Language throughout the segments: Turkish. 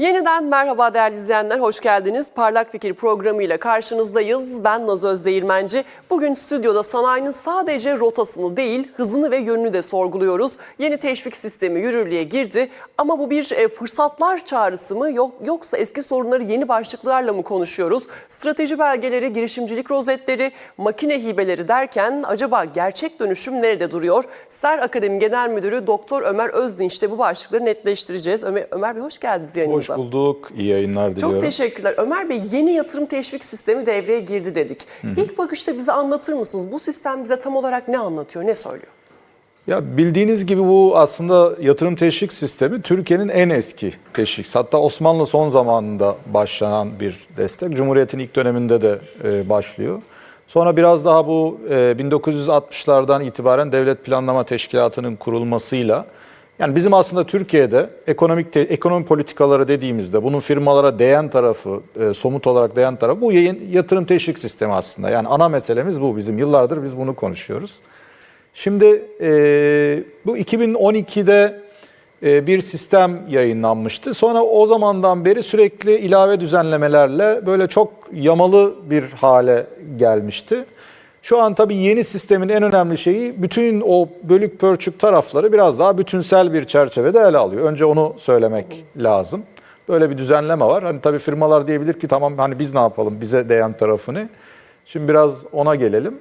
Yeniden merhaba değerli izleyenler, hoş geldiniz. Parlak Fikir programıyla karşınızdayız. Ben Naz Özdeğirmenci. Bugün stüdyoda sanayinin sadece rotasını değil, hızını ve yönünü de sorguluyoruz. Yeni teşvik sistemi yürürlüğe girdi ama bu bir e, fırsatlar çağrısı mı yok, yoksa eski sorunları yeni başlıklarla mı konuşuyoruz? Strateji belgeleri, girişimcilik rozetleri, makine hibeleri derken acaba gerçek dönüşüm nerede duruyor? Ser Akademi Genel Müdürü Doktor Ömer Özdinç'te bu başlıkları netleştireceğiz. Ömer, Ömer Bey hoş geldiniz yayınımıza. Hoş bulduk. İyi yayınlar diliyorum. Çok teşekkürler. Ömer Bey yeni yatırım teşvik sistemi devreye girdi dedik. İlk bakışta bize anlatır mısınız? Bu sistem bize tam olarak ne anlatıyor, ne söylüyor? Ya bildiğiniz gibi bu aslında yatırım teşvik sistemi Türkiye'nin en eski teşvik. Hatta Osmanlı son zamanında başlanan bir destek. Cumhuriyet'in ilk döneminde de e, başlıyor. Sonra biraz daha bu e, 1960'lardan itibaren Devlet Planlama Teşkilatı'nın kurulmasıyla yani bizim aslında Türkiye'de ekonomik te- ekonomi politikaları dediğimizde bunun firmalara değen tarafı, e, somut olarak değen tarafı bu yayın, yatırım teşvik sistemi aslında. Yani ana meselemiz bu. Bizim yıllardır biz bunu konuşuyoruz. Şimdi e, bu 2012'de e, bir sistem yayınlanmıştı. Sonra o zamandan beri sürekli ilave düzenlemelerle böyle çok yamalı bir hale gelmişti. Şu an tabii yeni sistemin en önemli şeyi bütün o bölük pörçük tarafları biraz daha bütünsel bir çerçevede ele alıyor. Önce onu söylemek lazım. Böyle bir düzenleme var. Hani tabii firmalar diyebilir ki tamam hani biz ne yapalım bize değen tarafını. Şimdi biraz ona gelelim.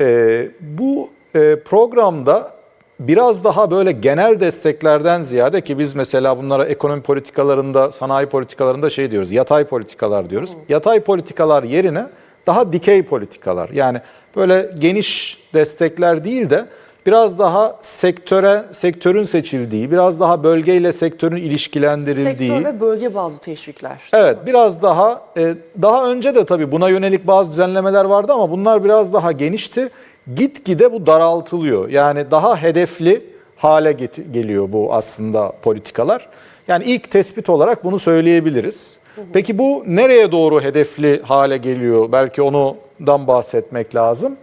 Ee, bu e, programda biraz daha böyle genel desteklerden ziyade ki biz mesela bunlara ekonomi politikalarında, sanayi politikalarında şey diyoruz, yatay politikalar diyoruz. Yatay politikalar yerine daha dikey politikalar. Yani böyle geniş destekler değil de biraz daha sektöre sektörün seçildiği, biraz daha bölgeyle sektörün ilişkilendirildiği. Sektör ve bölge bazlı teşvikler. Evet biraz daha e, daha önce de tabii buna yönelik bazı düzenlemeler vardı ama bunlar biraz daha genişti. Gitgide bu daraltılıyor. Yani daha hedefli hale geliyor bu aslında politikalar. Yani ilk tespit olarak bunu söyleyebiliriz. Peki bu nereye doğru hedefli hale geliyor? Belki ondan bahsetmek lazım.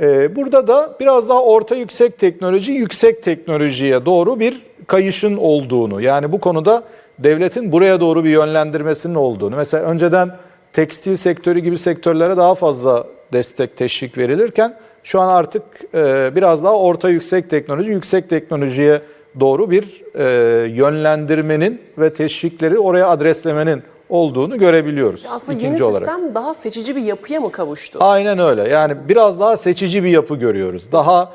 Ee, Burada da biraz daha orta yüksek teknoloji, yüksek teknolojiye doğru bir kayışın olduğunu, yani bu konuda devletin buraya doğru bir yönlendirmesinin olduğunu. Mesela önceden tekstil sektörü gibi sektörlere daha fazla destek, teşvik verilirken şu an artık e, biraz daha orta yüksek teknoloji, yüksek teknolojiye doğru bir e, yönlendirmenin ve teşvikleri oraya adreslemenin olduğunu görebiliyoruz. Aslında ikinci yeni olarak. sistem daha seçici bir yapıya mı kavuştu? Aynen öyle. Yani biraz daha seçici bir yapı görüyoruz. Daha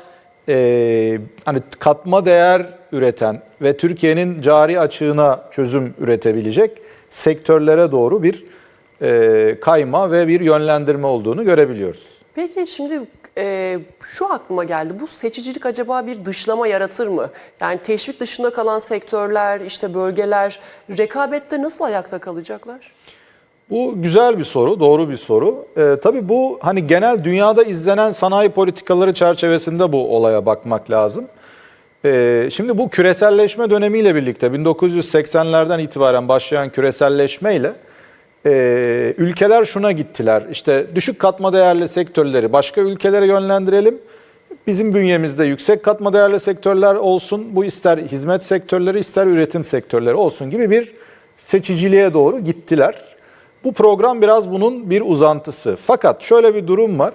e, hani katma değer üreten ve Türkiye'nin cari açığına çözüm üretebilecek sektörlere doğru bir e, kayma ve bir yönlendirme olduğunu görebiliyoruz. Peki şimdi e, şu aklıma geldi. Bu seçicilik acaba bir dışlama yaratır mı? Yani teşvik dışında kalan sektörler, işte bölgeler rekabette nasıl ayakta kalacaklar? Bu güzel bir soru, doğru bir soru. Ee, tabii bu hani genel dünyada izlenen sanayi politikaları çerçevesinde bu olaya bakmak lazım. Ee, şimdi bu küreselleşme dönemiyle birlikte 1980'lerden itibaren başlayan küreselleşmeyle e, ülkeler şuna gittiler. İşte düşük katma değerli sektörleri başka ülkelere yönlendirelim. Bizim bünyemizde yüksek katma değerli sektörler olsun. Bu ister hizmet sektörleri ister üretim sektörleri olsun gibi bir seçiciliğe doğru gittiler. Bu program biraz bunun bir uzantısı. Fakat şöyle bir durum var.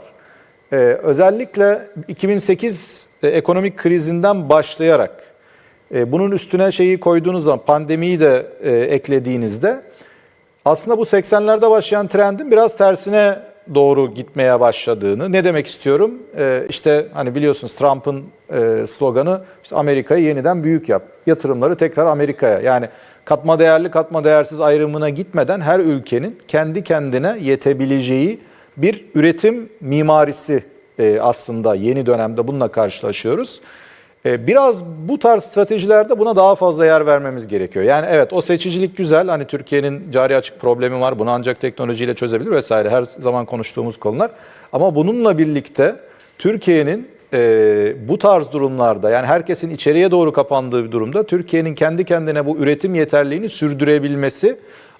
Ee, özellikle 2008 e, ekonomik krizinden başlayarak e, bunun üstüne şeyi koyduğunuz zaman pandemiyi de e, eklediğinizde aslında bu 80'lerde başlayan trendin biraz tersine doğru gitmeye başladığını. Ne demek istiyorum? Ee, işte hani biliyorsunuz Trump'ın e, sloganı işte Amerika'yı yeniden büyük yap. Yatırımları tekrar Amerika'ya. Yani katma değerli katma değersiz ayrımına gitmeden her ülkenin kendi kendine yetebileceği bir üretim mimarisi e, aslında yeni dönemde bununla karşılaşıyoruz. E, Biraz bu tarz stratejilerde buna daha fazla yer vermemiz gerekiyor. Yani evet o seçicilik güzel. Hani Türkiye'nin cari açık problemi var. Bunu ancak teknolojiyle çözebilir vesaire. Her zaman konuştuğumuz konular. Ama bununla birlikte Türkiye'nin e, bu tarz durumlarda yani herkesin içeriye doğru kapandığı bir durumda Türkiye'nin kendi kendine bu üretim yeterliğini sürdürebilmesi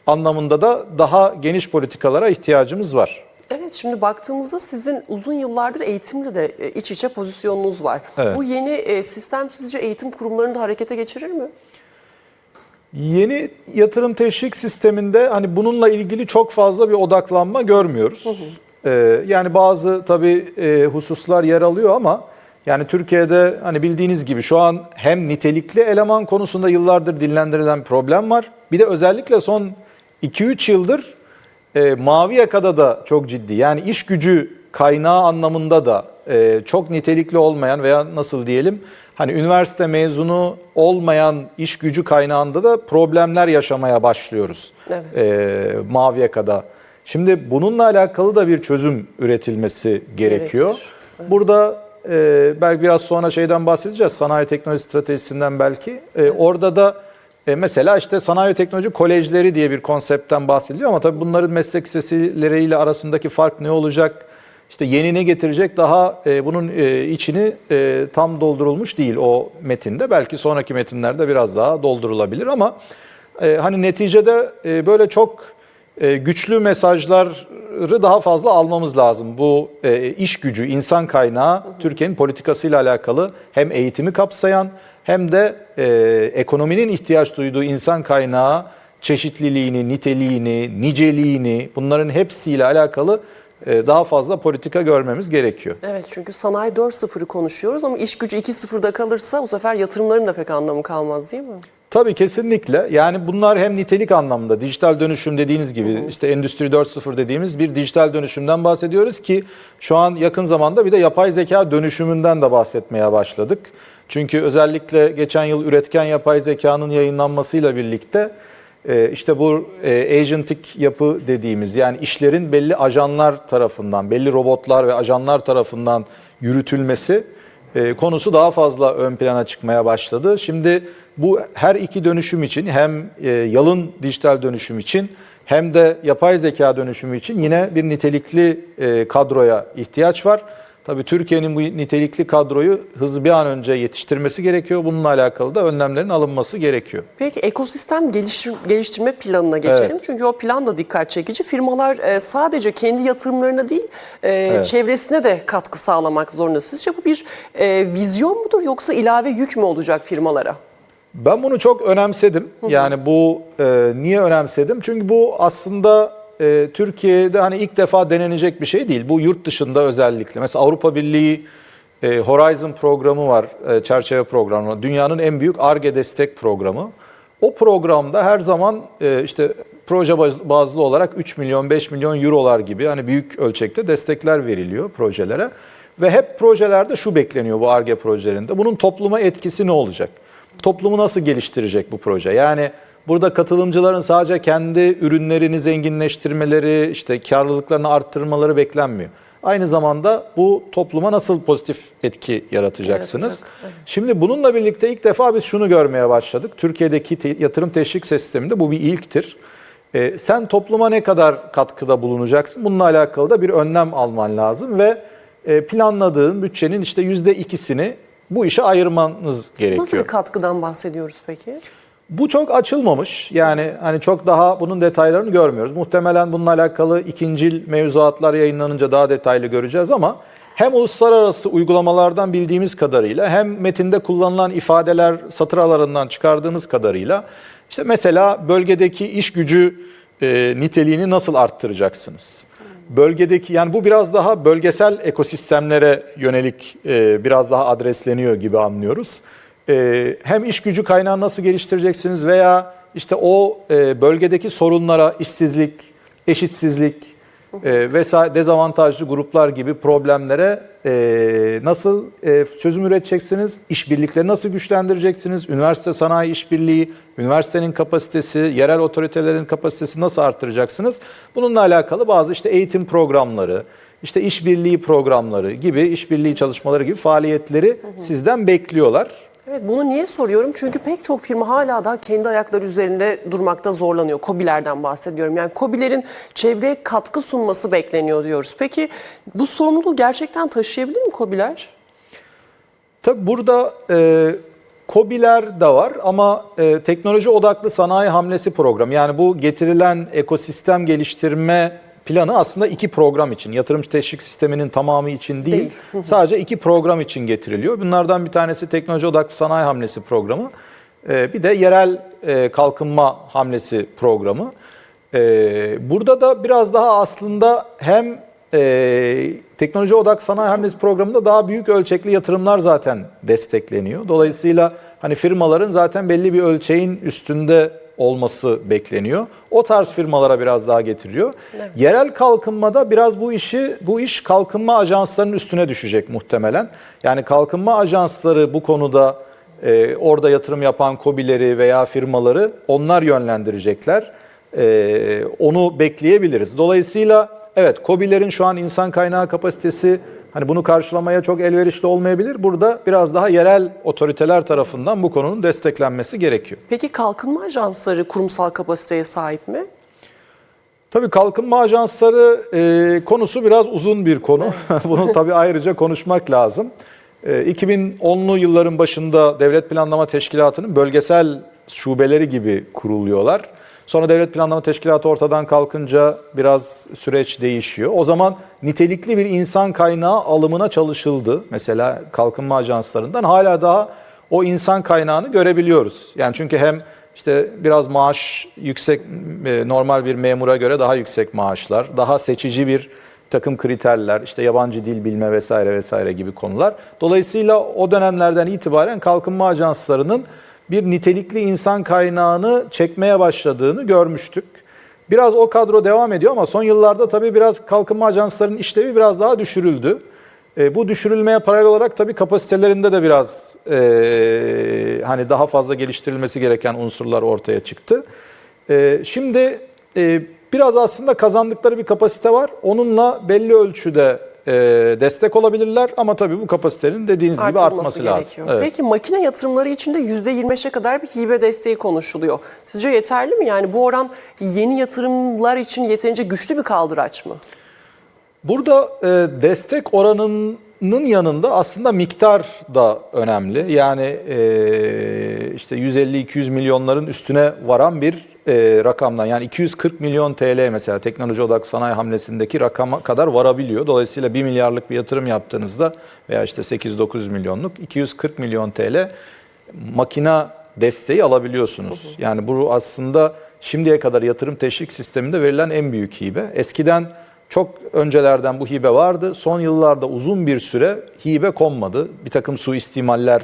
anlamında da daha geniş politikalara ihtiyacımız var. Evet şimdi baktığımızda sizin uzun yıllardır eğitimle de e, iç içe pozisyonunuz var. Evet. Bu yeni e, sistem sizce eğitim kurumlarını da harekete geçirir mi? Yeni yatırım teşvik sisteminde hani bununla ilgili çok fazla bir odaklanma görmüyoruz. Ee, yani bazı tabii e, hususlar yer alıyor ama yani Türkiye'de hani bildiğiniz gibi şu an hem nitelikli eleman konusunda yıllardır dillendirilen problem var. Bir de özellikle son 2-3 yıldır e, mavi yakada da çok ciddi. Yani iş gücü kaynağı anlamında da e, çok nitelikli olmayan veya nasıl diyelim hani üniversite mezunu olmayan iş gücü kaynağında da problemler yaşamaya başlıyoruz. Evet. E, mavi yakada. Şimdi bununla alakalı da bir çözüm üretilmesi gerekiyor. Gerekir. Burada e, belki biraz sonra şeyden bahsedeceğiz. Sanayi teknoloji stratejisinden belki. E, Orada da e, mesela işte sanayi teknoloji kolejleri diye bir konseptten bahsediliyor ama tabii bunların meslek liseleriyle arasındaki fark ne olacak? İşte yeni ne getirecek daha e, bunun e, içini e, tam doldurulmuş değil o metinde. Belki sonraki metinlerde biraz daha doldurulabilir ama e, hani neticede e, böyle çok e, güçlü mesajları daha fazla almamız lazım. Bu e, iş gücü, insan kaynağı Türkiye'nin politikasıyla alakalı hem eğitimi kapsayan hem de e, ekonominin ihtiyaç duyduğu insan kaynağı çeşitliliğini, niteliğini, niceliğini bunların hepsiyle alakalı e, daha fazla politika görmemiz gerekiyor. Evet çünkü sanayi 4.0'ı konuşuyoruz ama iş gücü 2.0'da kalırsa bu sefer yatırımların da pek anlamı kalmaz değil mi? Tabii kesinlikle. Yani bunlar hem nitelik anlamında dijital dönüşüm dediğiniz gibi işte Endüstri 4.0 dediğimiz bir dijital dönüşümden bahsediyoruz ki şu an yakın zamanda bir de yapay zeka dönüşümünden de bahsetmeye başladık. Çünkü özellikle geçen yıl üretken yapay zekanın yayınlanmasıyla birlikte e, işte bu e, agentik yapı dediğimiz yani işlerin belli ajanlar tarafından, belli robotlar ve ajanlar tarafından yürütülmesi e, konusu daha fazla ön plana çıkmaya başladı. Şimdi bu her iki dönüşüm için hem yalın dijital dönüşüm için hem de yapay zeka dönüşümü için yine bir nitelikli kadroya ihtiyaç var. Tabii Türkiye'nin bu nitelikli kadroyu hızlı bir an önce yetiştirmesi gerekiyor. Bununla alakalı da önlemlerin alınması gerekiyor. Peki ekosistem geliştir- geliştirme planına geçelim. Evet. Çünkü o plan da dikkat çekici. Firmalar e, sadece kendi yatırımlarına değil e, çevresine de katkı sağlamak zorunda. Sizce bu bir e, vizyon mudur yoksa ilave yük mü olacak firmalara? Ben bunu çok önemsedim. Yani bu e, niye önemsedim? Çünkü bu aslında e, Türkiye'de hani ilk defa denenecek bir şey değil. Bu yurt dışında özellikle. Mesela Avrupa Birliği e, Horizon programı var, e, çerçeve programı. Dünyanın en büyük ARGE destek programı. O programda her zaman e, işte proje baz- bazlı olarak 3 milyon, 5 milyon eurolar gibi hani büyük ölçekte destekler veriliyor projelere. Ve hep projelerde şu bekleniyor bu ARGE projelerinde. Bunun topluma etkisi ne olacak? Toplumu nasıl geliştirecek bu proje? Yani burada katılımcıların sadece kendi ürünlerini zenginleştirmeleri, işte karlılıklarını arttırmaları beklenmiyor. Aynı zamanda bu topluma nasıl pozitif etki yaratacaksınız? Yaratacak, evet. Şimdi bununla birlikte ilk defa biz şunu görmeye başladık. Türkiye'deki te- yatırım teşvik sisteminde bu bir ilktir. Ee, sen topluma ne kadar katkıda bulunacaksın? Bununla alakalı da bir önlem alman lazım ve e, planladığın bütçenin işte yüzde ikisini bu işe ayırmanız gerekiyor. Nasıl bir katkıdan bahsediyoruz peki? Bu çok açılmamış. Yani hani çok daha bunun detaylarını görmüyoruz. Muhtemelen bununla alakalı ikincil mevzuatlar yayınlanınca daha detaylı göreceğiz ama hem uluslararası uygulamalardan bildiğimiz kadarıyla hem metinde kullanılan ifadeler satır aralarından çıkardığınız kadarıyla işte mesela bölgedeki iş gücü e, niteliğini nasıl arttıracaksınız? Bölgedeki yani bu biraz daha bölgesel ekosistemlere yönelik e, biraz daha adresleniyor gibi anlıyoruz. E, hem iş gücü kaynağını nasıl geliştireceksiniz veya işte o e, bölgedeki sorunlara işsizlik, eşitsizlik e, vesaire dezavantajlı gruplar gibi problemlere e, nasıl çözüm üreteceksiniz? İşbirlikleri nasıl güçlendireceksiniz? Üniversite sanayi işbirliği, üniversitenin kapasitesi, yerel otoritelerin kapasitesi nasıl arttıracaksınız? Bununla alakalı bazı işte eğitim programları, işte işbirliği programları gibi, işbirliği çalışmaları gibi faaliyetleri sizden bekliyorlar. Evet bunu niye soruyorum? Çünkü pek çok firma hala daha kendi ayakları üzerinde durmakta zorlanıyor. KOBİ'lerden bahsediyorum. Yani KOBİ'lerin çevreye katkı sunması bekleniyor diyoruz. Peki bu sorumluluğu gerçekten taşıyabilir mi KOBİ'ler? Tabii burada e, KOBİ'ler de var ama e, teknoloji odaklı sanayi hamlesi programı yani bu getirilen ekosistem geliştirme planı aslında iki program için. Yatırım teşvik sisteminin tamamı için değil, Değil. sadece iki program için getiriliyor. Bunlardan bir tanesi teknoloji odaklı sanayi hamlesi programı. E, bir de yerel e, kalkınma hamlesi programı. E, burada da biraz daha aslında hem teknoloji odak sanayi hamlesi programında daha büyük ölçekli yatırımlar zaten destekleniyor. Dolayısıyla hani firmaların zaten belli bir ölçeğin üstünde olması bekleniyor. O tarz firmalara biraz daha getiriliyor. Yerel kalkınmada biraz bu işi bu iş kalkınma ajanslarının üstüne düşecek muhtemelen. Yani kalkınma ajansları bu konuda e, orada yatırım yapan kobileri veya firmaları onlar yönlendirecekler. E, onu bekleyebiliriz. Dolayısıyla evet kobilerin şu an insan kaynağı kapasitesi hani bunu karşılamaya çok elverişli olmayabilir. Burada biraz daha yerel otoriteler tarafından bu konunun desteklenmesi gerekiyor. Peki kalkınma ajansları kurumsal kapasiteye sahip mi? Tabii kalkınma ajansları e, konusu biraz uzun bir konu. Bunu tabii ayrıca konuşmak lazım. E, 2010'lu yılların başında Devlet Planlama Teşkilatı'nın bölgesel şubeleri gibi kuruluyorlar. Sonra Devlet Planlama Teşkilatı ortadan kalkınca biraz süreç değişiyor. O zaman nitelikli bir insan kaynağı alımına çalışıldı. Mesela kalkınma ajanslarından hala daha o insan kaynağını görebiliyoruz. Yani çünkü hem işte biraz maaş yüksek, e, normal bir memura göre daha yüksek maaşlar, daha seçici bir takım kriterler, işte yabancı dil bilme vesaire vesaire gibi konular. Dolayısıyla o dönemlerden itibaren kalkınma ajanslarının bir nitelikli insan kaynağını çekmeye başladığını görmüştük. Biraz o kadro devam ediyor ama son yıllarda tabii biraz kalkınma ajanslarının işlevi biraz daha düşürüldü. E, bu düşürülmeye paralel olarak tabii kapasitelerinde de biraz e, hani daha fazla geliştirilmesi gereken unsurlar ortaya çıktı. E, şimdi e, biraz aslında kazandıkları bir kapasite var. Onunla belli ölçüde e, destek olabilirler ama tabii bu kapasitenin dediğiniz gibi artması lazım. Evet. Peki makine yatırımları için de %25'e kadar bir hibe desteği konuşuluyor. Sizce yeterli mi? Yani bu oran yeni yatırımlar için yeterince güçlü bir kaldıraç mı? Burada e, destek oranının yanında aslında miktar da önemli. Yani e, işte 150-200 milyonların üstüne varan bir e, rakamdan yani 240 milyon TL mesela teknoloji odak sanayi hamlesindeki rakama kadar varabiliyor. Dolayısıyla 1 milyarlık bir yatırım yaptığınızda veya işte 8-9 milyonluk 240 milyon TL makina desteği alabiliyorsunuz. Yani bu aslında şimdiye kadar yatırım teşvik sisteminde verilen en büyük hibe. Eskiden çok öncelerden bu hibe vardı. Son yıllarda uzun bir süre hibe konmadı. Bir takım suistimaller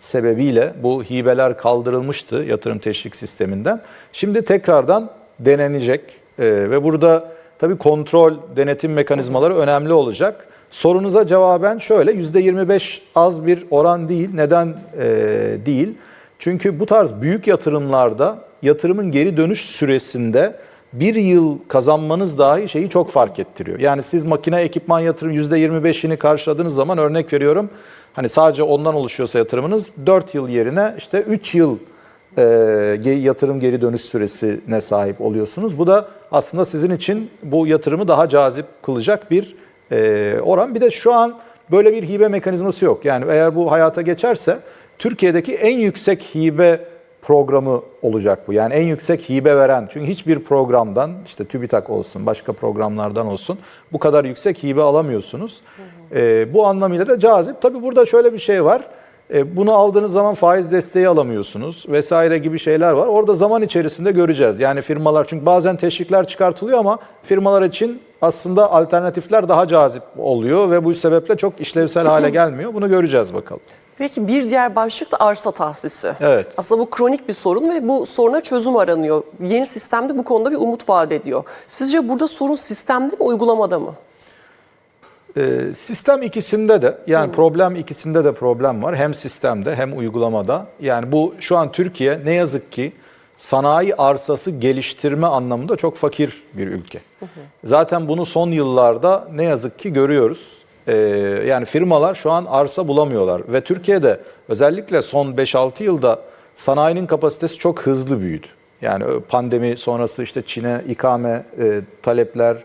sebebiyle bu hibeler kaldırılmıştı yatırım teşvik sisteminden. Şimdi tekrardan denenecek Ee, ve burada tabii kontrol, denetim mekanizmaları önemli olacak. Sorunuza cevaben şöyle %25 az bir oran değil. Neden ee, değil? Çünkü bu tarz büyük yatırımlarda yatırımın geri dönüş süresinde bir yıl kazanmanız dahi şeyi çok fark ettiriyor. Yani siz makine ekipman yatırım %25'ini karşıladığınız zaman örnek veriyorum. Hani sadece ondan oluşuyorsa yatırımınız 4 yıl yerine işte 3 yıl e, yatırım geri dönüş süresine sahip oluyorsunuz. Bu da aslında sizin için bu yatırımı daha cazip kılacak bir e, oran. Bir de şu an böyle bir hibe mekanizması yok. Yani eğer bu hayata geçerse Türkiye'deki en yüksek hibe programı olacak bu. Yani en yüksek hibe veren. Çünkü hiçbir programdan işte TÜBİTAK olsun, başka programlardan olsun bu kadar yüksek hibe alamıyorsunuz. Ee, bu anlamıyla da cazip. Tabii burada şöyle bir şey var. Ee, bunu aldığınız zaman faiz desteği alamıyorsunuz vesaire gibi şeyler var. Orada zaman içerisinde göreceğiz. Yani firmalar çünkü bazen teşvikler çıkartılıyor ama firmalar için aslında alternatifler daha cazip oluyor ve bu sebeple çok işlevsel hale gelmiyor. Bunu göreceğiz bakalım. Peki bir diğer başlık da arsa tahsisi. Evet. Aslında bu kronik bir sorun ve bu soruna çözüm aranıyor. Yeni sistemde bu konuda bir umut vaat ediyor. Sizce burada sorun sistemde mi, uygulamada mı? Ee, sistem ikisinde de yani problem ikisinde de problem var. Hem sistemde hem uygulamada. Yani bu şu an Türkiye ne yazık ki sanayi arsası geliştirme anlamında çok fakir bir ülke. Zaten bunu son yıllarda ne yazık ki görüyoruz. Ee, yani firmalar şu an arsa bulamıyorlar ve Türkiye'de özellikle son 5-6 yılda sanayinin kapasitesi çok hızlı büyüdü. Yani pandemi sonrası işte Çin'e ikame e, talepler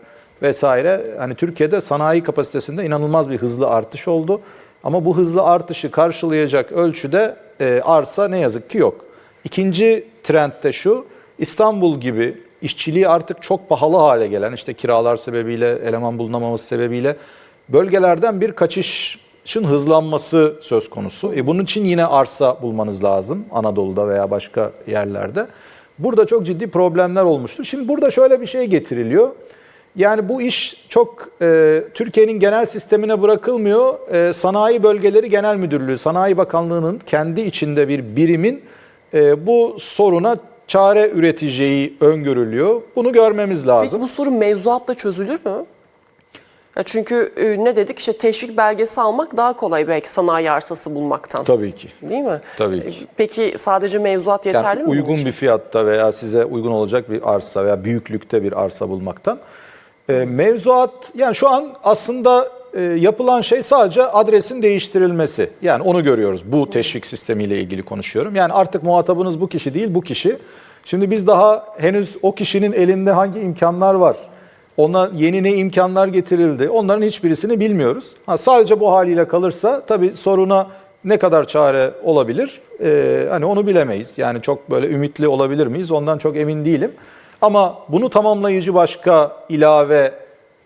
vesaire hani Türkiye'de sanayi kapasitesinde inanılmaz bir hızlı artış oldu. Ama bu hızlı artışı karşılayacak ölçüde e, arsa ne yazık ki yok. İkinci trend de şu İstanbul gibi işçiliği artık çok pahalı hale gelen işte kiralar sebebiyle eleman bulunamaması sebebiyle bölgelerden bir kaçış hızlanması söz konusu. E bunun için yine arsa bulmanız lazım Anadolu'da veya başka yerlerde. Burada çok ciddi problemler olmuştu. Şimdi burada şöyle bir şey getiriliyor. Yani bu iş çok e, Türkiye'nin genel sistemine bırakılmıyor. E, Sanayi Bölgeleri Genel Müdürlüğü, Sanayi Bakanlığı'nın kendi içinde bir birimin e, bu soruna çare üreteceği öngörülüyor. Bunu görmemiz lazım. Peki bu sorun mevzuatla çözülür mü? Çünkü e, ne dedik işte teşvik belgesi almak daha kolay belki sanayi arsası bulmaktan. Tabii ki. Değil mi? Tabii ki. E, Peki sadece mevzuat yeterli Yani mi? uygun bir fiyatta veya size uygun olacak bir arsa veya büyüklükte bir arsa bulmaktan. Ee, mevzuat yani şu an aslında e, yapılan şey sadece adresin değiştirilmesi. Yani onu görüyoruz. Bu teşvik sistemiyle ilgili konuşuyorum. Yani artık muhatabınız bu kişi değil bu kişi. Şimdi biz daha henüz o kişinin elinde hangi imkanlar var? Ona yeni ne imkanlar getirildi? Onların hiçbirisini bilmiyoruz. Ha, sadece bu haliyle kalırsa tabii soruna ne kadar çare olabilir? Ee, hani onu bilemeyiz. Yani çok böyle ümitli olabilir miyiz? Ondan çok emin değilim. Ama bunu tamamlayıcı başka ilave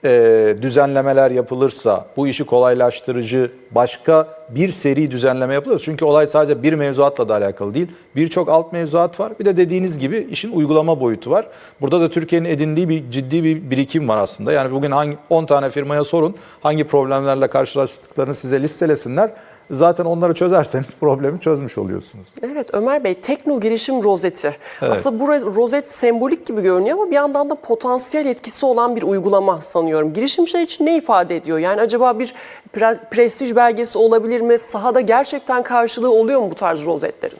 e, düzenlemeler yapılırsa, bu işi kolaylaştırıcı başka bir seri düzenleme yapılırsa, çünkü olay sadece bir mevzuatla da alakalı değil, birçok alt mevzuat var. Bir de dediğiniz gibi işin uygulama boyutu var. Burada da Türkiye'nin edindiği bir ciddi bir birikim var aslında. Yani bugün hangi 10 tane firmaya sorun, hangi problemlerle karşılaştıklarını size listelesinler. Zaten onları çözerseniz problemi çözmüş oluyorsunuz. Evet Ömer Bey Tekno girişim rozeti. Aslında bu ro- rozet sembolik gibi görünüyor ama bir yandan da potansiyel etkisi olan bir uygulama sanıyorum. Girişimciler için ne ifade ediyor? Yani acaba bir pre- prestij belgesi olabilir mi? Sahada gerçekten karşılığı oluyor mu bu tarz rozetlerin?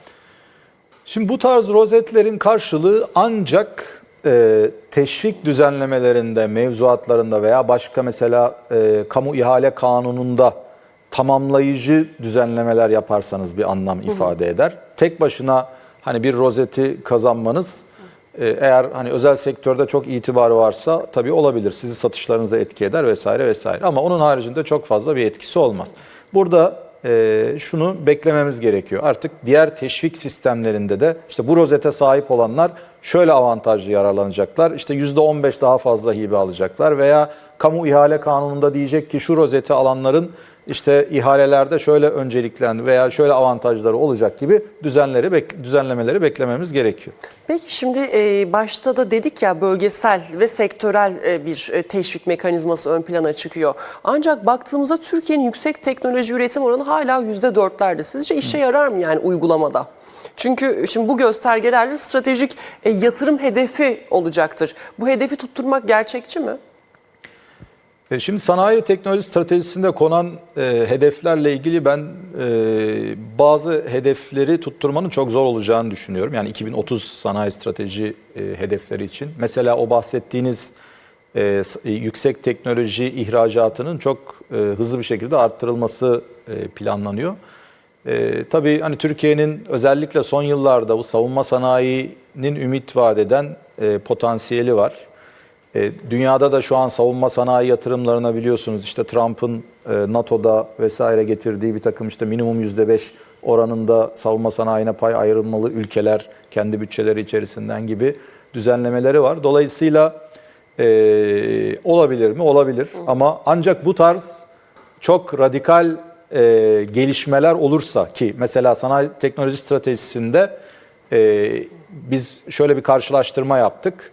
Şimdi bu tarz rozetlerin karşılığı ancak e, teşvik düzenlemelerinde, mevzuatlarında veya başka mesela e, kamu ihale kanununda tamamlayıcı düzenlemeler yaparsanız bir anlam ifade eder. Tek başına hani bir rozeti kazanmanız e, eğer hani özel sektörde çok itibarı varsa tabii olabilir. Sizi satışlarınıza etki eder vesaire vesaire. Ama onun haricinde çok fazla bir etkisi olmaz. Burada e, şunu beklememiz gerekiyor. Artık diğer teşvik sistemlerinde de işte bu rozete sahip olanlar şöyle avantajlı yararlanacaklar. İşte %15 daha fazla hibe alacaklar veya kamu ihale kanununda diyecek ki şu rozeti alanların işte ihalelerde şöyle önceliklendi veya şöyle avantajları olacak gibi düzenleri düzenlemeleri beklememiz gerekiyor. Peki şimdi e, başta da dedik ya bölgesel ve sektörel e, bir e, teşvik mekanizması ön plana çıkıyor. Ancak baktığımızda Türkiye'nin yüksek teknoloji üretim oranı hala %4'lerde. Sizce işe yarar mı yani uygulamada? Çünkü şimdi bu göstergelerle stratejik yatırım hedefi olacaktır. Bu hedefi tutturmak gerçekçi mi? E, Şimdi sanayi teknoloji stratejisinde konan e, hedeflerle ilgili ben e, bazı hedefleri tutturmanın çok zor olacağını düşünüyorum. Yani 2030 sanayi strateji e, hedefleri için. Mesela o bahsettiğiniz e, e, yüksek teknoloji ihracatının çok e, hızlı bir şekilde arttırılması e, planlanıyor. E, tabii hani Türkiye'nin özellikle son yıllarda bu savunma sanayinin ümit vaat eden e, potansiyeli var. E, Dünyada da şu an savunma sanayi yatırımlarına biliyorsunuz işte Trump'ın e, NATO'da vesaire getirdiği bir takım işte minimum %5 oranında savunma sanayine pay ayrılmalı ülkeler kendi bütçeleri içerisinden gibi düzenlemeleri var. Dolayısıyla e, olabilir mi? Olabilir ama ancak bu tarz çok radikal e, gelişmeler olursa ki mesela sanayi teknoloji stratejisinde e, biz şöyle bir karşılaştırma yaptık.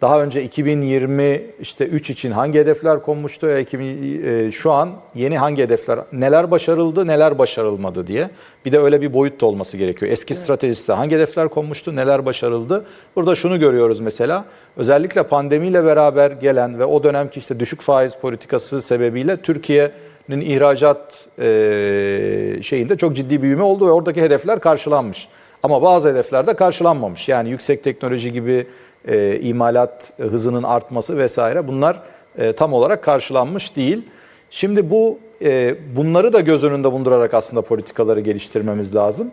Daha önce 2020 işte 3 için hangi hedefler konmuştu ya 2000, e, şu an yeni hangi hedefler neler başarıldı neler başarılmadı diye. Bir de öyle bir boyut da olması gerekiyor. Eski stratejiste hangi hedefler konmuştu neler başarıldı. Burada şunu görüyoruz mesela özellikle pandemiyle beraber gelen ve o dönemki işte düşük faiz politikası sebebiyle Türkiye'nin ihracat e, şeyinde çok ciddi büyüme oldu ve oradaki hedefler karşılanmış. Ama bazı hedefler de karşılanmamış. Yani yüksek teknoloji gibi e, imalat hızının artması vesaire bunlar e, tam olarak karşılanmış değil. Şimdi bu e, bunları da göz önünde bulundurarak aslında politikaları geliştirmemiz lazım.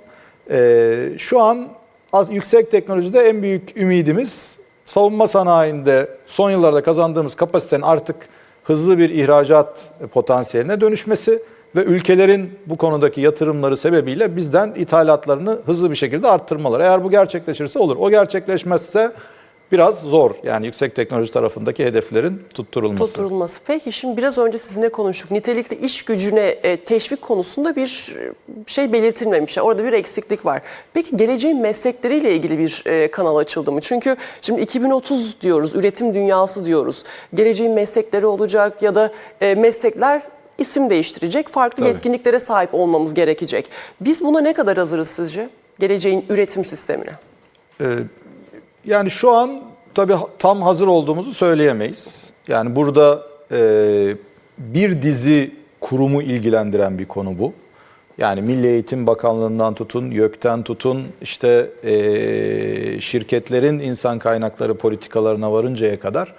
E, şu an az, yüksek teknolojide en büyük ümidimiz savunma sanayinde son yıllarda kazandığımız kapasitenin artık hızlı bir ihracat potansiyeline dönüşmesi ve ülkelerin bu konudaki yatırımları sebebiyle bizden ithalatlarını hızlı bir şekilde arttırmaları. Eğer bu gerçekleşirse olur. O gerçekleşmezse biraz zor. Yani yüksek teknoloji tarafındaki hedeflerin tutturulması. Tutturulması. Peki şimdi biraz önce sizinle konuştuk. Nitelikli iş gücüne e, teşvik konusunda bir e, şey belirtilmemiş. Yani orada bir eksiklik var. Peki geleceğin meslekleriyle ilgili bir e, kanal açıldı mı? Çünkü şimdi 2030 diyoruz, üretim dünyası diyoruz. Geleceğin meslekleri olacak ya da meslekler isim değiştirecek, farklı Tabii. yetkinliklere sahip olmamız gerekecek. Biz buna ne kadar hazırız sizce? Geleceğin üretim sistemine. Ee, yani şu an tabii tam hazır olduğumuzu söyleyemeyiz. Yani burada e, bir dizi kurumu ilgilendiren bir konu bu. Yani Milli Eğitim Bakanlığı'ndan tutun, YÖK'ten tutun, işte e, şirketlerin insan kaynakları politikalarına varıncaya kadar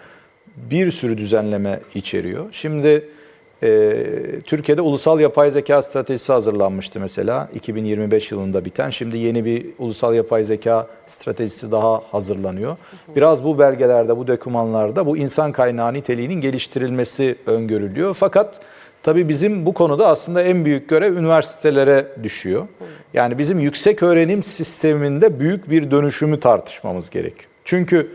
bir sürü düzenleme içeriyor. Şimdi e, Türkiye'de ulusal yapay zeka stratejisi hazırlanmıştı mesela 2025 yılında biten. Şimdi yeni bir ulusal yapay zeka stratejisi daha hazırlanıyor. Biraz bu belgelerde, bu dokümanlarda bu insan kaynağı niteliğinin geliştirilmesi öngörülüyor. Fakat tabii bizim bu konuda aslında en büyük görev üniversitelere düşüyor. Yani bizim yüksek öğrenim sisteminde büyük bir dönüşümü tartışmamız gerekiyor. Çünkü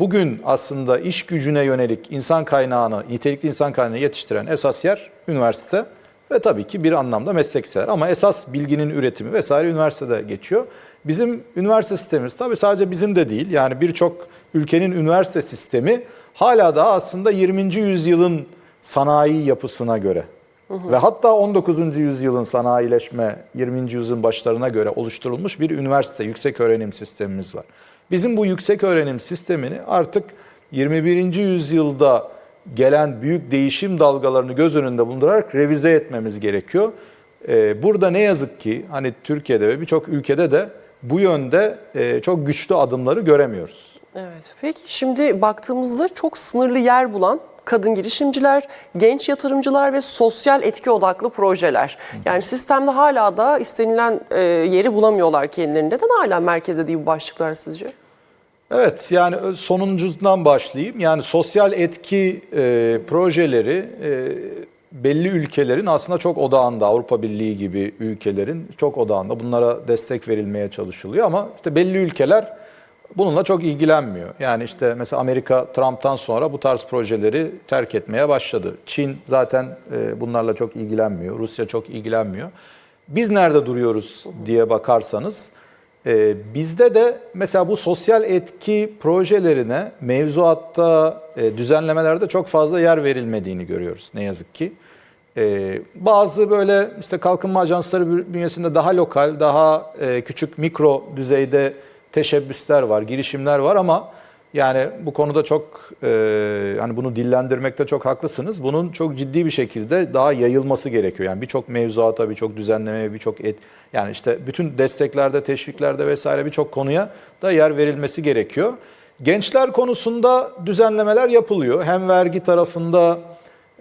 bugün aslında iş gücüne yönelik insan kaynağını, nitelikli insan kaynağını yetiştiren esas yer üniversite ve tabii ki bir anlamda meslek liseler. Ama esas bilginin üretimi vesaire üniversitede geçiyor. Bizim üniversite sistemimiz tabii sadece bizim de değil. Yani birçok ülkenin üniversite sistemi hala daha aslında 20. yüzyılın sanayi yapısına göre ve hatta 19. yüzyılın sanayileşme 20. yüzyılın başlarına göre oluşturulmuş bir üniversite yüksek öğrenim sistemimiz var. Bizim bu yüksek öğrenim sistemini artık 21. yüzyılda gelen büyük değişim dalgalarını göz önünde bulundurarak revize etmemiz gerekiyor. Ee, Burada ne yazık ki hani Türkiye'de ve birçok ülkede de bu yönde e, çok güçlü adımları göremiyoruz. Evet. Peki şimdi baktığımızda çok sınırlı yer bulan kadın girişimciler, genç yatırımcılar ve sosyal etki odaklı projeler. Yani sistemde hala da istenilen e, yeri bulamıyorlar kendilerinde. Neden hala merkezde değil bu başlıklar sizce? Evet yani sonuncundan başlayayım. Yani sosyal etki e, projeleri e, belli ülkelerin aslında çok odağında Avrupa Birliği gibi ülkelerin çok odağında bunlara destek verilmeye çalışılıyor ama işte belli ülkeler bununla çok ilgilenmiyor. Yani işte mesela Amerika Trump'tan sonra bu tarz projeleri terk etmeye başladı. Çin zaten e, bunlarla çok ilgilenmiyor. Rusya çok ilgilenmiyor. Biz nerede duruyoruz diye bakarsanız ee, bizde de mesela bu sosyal etki projelerine mevzuatta, e, düzenlemelerde çok fazla yer verilmediğini görüyoruz ne yazık ki. Bazı böyle işte kalkınma ajansları bü- bünyesinde daha lokal, daha e, küçük mikro düzeyde teşebbüsler var, girişimler var ama yani bu konuda çok e, hani bunu dillendirmekte çok haklısınız. Bunun çok ciddi bir şekilde daha yayılması gerekiyor. Yani birçok mevzuata, birçok düzenlemeye, birçok et yani işte bütün desteklerde, teşviklerde vesaire birçok konuya da yer verilmesi gerekiyor. Gençler konusunda düzenlemeler yapılıyor. Hem vergi tarafında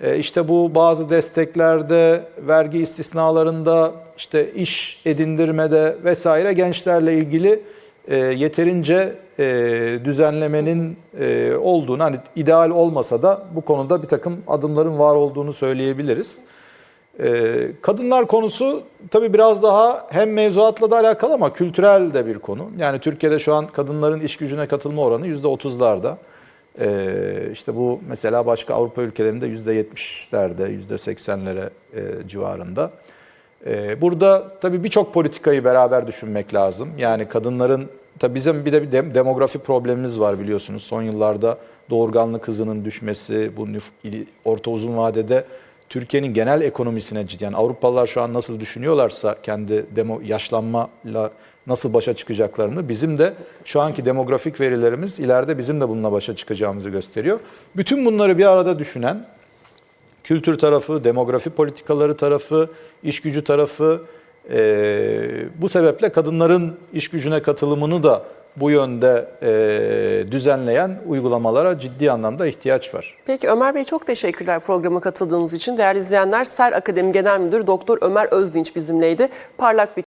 e, işte bu bazı desteklerde, vergi istisnalarında, işte iş edindirmede vesaire gençlerle ilgili e, yeterince e, düzenlemenin e, olduğunu, hani ideal olmasa da bu konuda bir takım adımların var olduğunu söyleyebiliriz. E, kadınlar konusu tabii biraz daha hem mevzuatla da alakalı ama kültürel de bir konu. Yani Türkiye'de şu an kadınların iş gücüne katılma oranı %30'larda. E, işte bu mesela başka Avrupa ülkelerinde %70'lerde, %80'lere e, civarında. Ee, Burada tabii birçok politikayı beraber düşünmek lazım. Yani kadınların, tabii bizim bir de bir dem- demografi problemimiz var biliyorsunuz. Son yıllarda doğurganlık hızının düşmesi, bu orta uzun vadede Türkiye'nin genel ekonomisine ciddi, yani Avrupalılar şu an nasıl düşünüyorlarsa kendi demo, yaşlanmayla nasıl başa çıkacaklarını bizim de şu anki demografik verilerimiz ileride bizim de bununla başa çıkacağımızı gösteriyor. Bütün bunları bir arada düşünen kültür tarafı, demografi politikaları tarafı, iş gücü tarafı. eee, bu sebeple kadınların iş gücüne katılımını da bu yönde eee, düzenleyen uygulamalara ciddi anlamda ihtiyaç var. Peki Ömer Bey çok teşekkürler programa katıldığınız için. Değerli izleyenler, SER Akademi Genel Müdürü Doktor Ömer Özdinç bizimleydi. Parlak bir